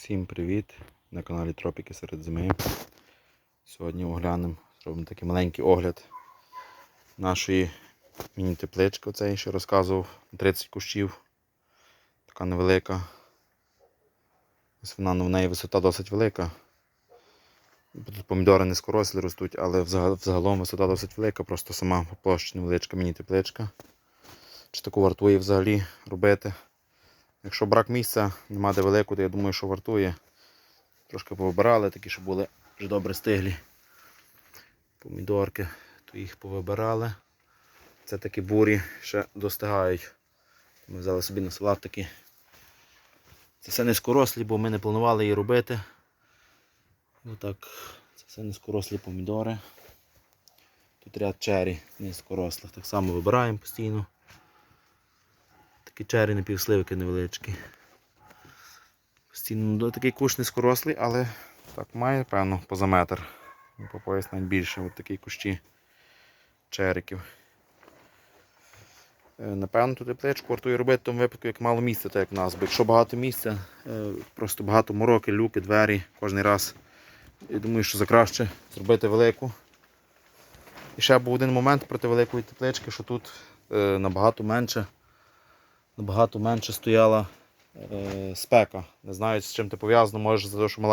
Всім привіт! На каналі Тропіки серед зими. Сьогодні оглянемо, зробимо такий маленький огляд нашої міні-теплички. Оце я ще розказував. 30 кущів. Така невелика. Ось вона, ну, в неї висота досить велика. Тут помідори низькорослі ростуть, але взагалом висота досить велика, просто сама по площі невеличка міні-тепличка. Чи таку вартує взагалі робити? Якщо брак місця, нема де велику, то я думаю, що вартує. Трошки повибирали, такі, що були вже добре стиглі. Помідорки, то їх повибирали. Це такі бурі ще достигають. Ми взяли собі на салат такі. Це все низькорослі, бо ми не планували її робити. Отак, це все низькорослі помідори. Тут ряд чері низькорослих. Так само вибираємо постійно. Такі чері напівсливки невеличкі. Постійно ну, такий кущ низькорослий, але так має, певно, поза метр. Ну, По пояс навіть більше. Ось такі кущі чериків. Е, Напевно, тут тепличку вартує робити в тому випадку, як мало місця, так як в нас. Бо якщо багато місця, е, просто багато мороки, люки, двері кожен раз. Я думаю, що за краще зробити велику. І ще був один момент проти великої теплички, що тут е, набагато менше набагато менше стояла е, спека. Не знаю, з чим це пов'язано, може за те, що мала